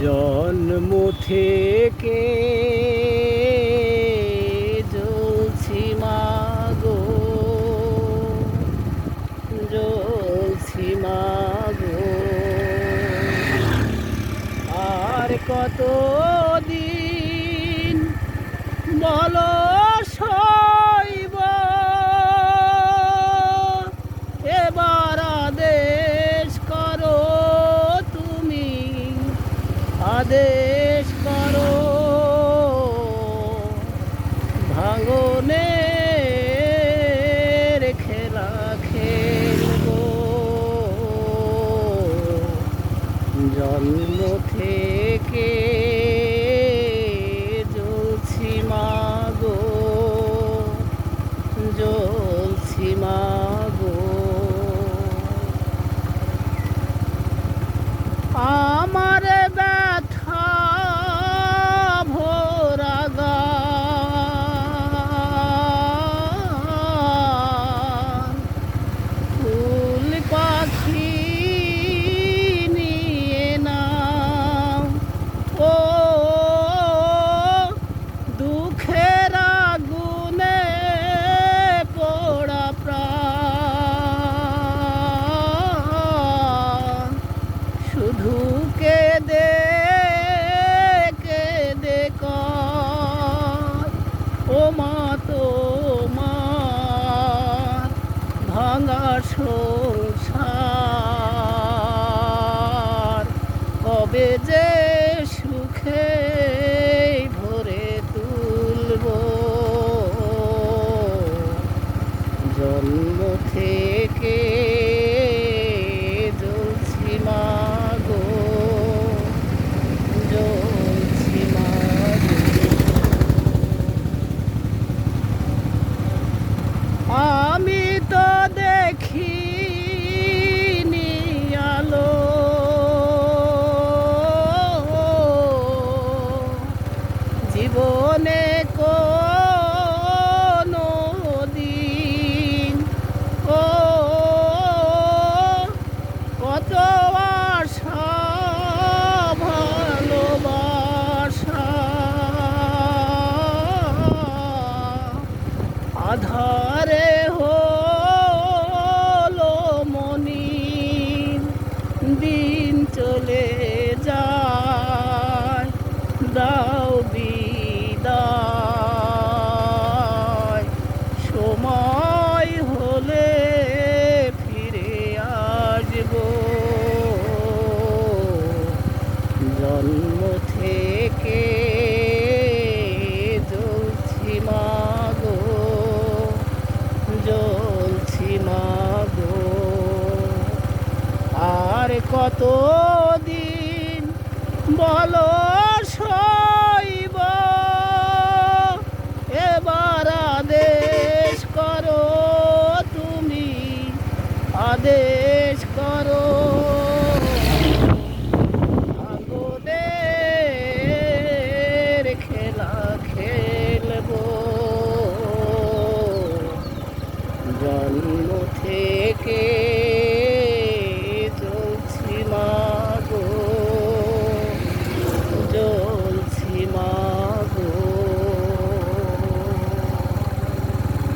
জন্ম থেকে জ্বলছি মাগো? জ্বলছি মাগো। আর কত দিন বলো আদেশ করো। ভাঙনের খেলা খেলব। জন্ম থেকে দুঃখের আগুনে পোড়া প্রাণ। শুধু কেঁদে কেঁদে ও মা তোমার ভাঙা সংসার। কবে যে সুখে জীবনে দিন ও কত আধারে হলো মনি দিন চলে যায়। দাও বিদায় থেকে জ্বলছি মাগো জ্বলছি মাগো। আর কত দিন বলো সইব এবার আদেশ করো তুমি, আদেশ করো জন্ম থেকে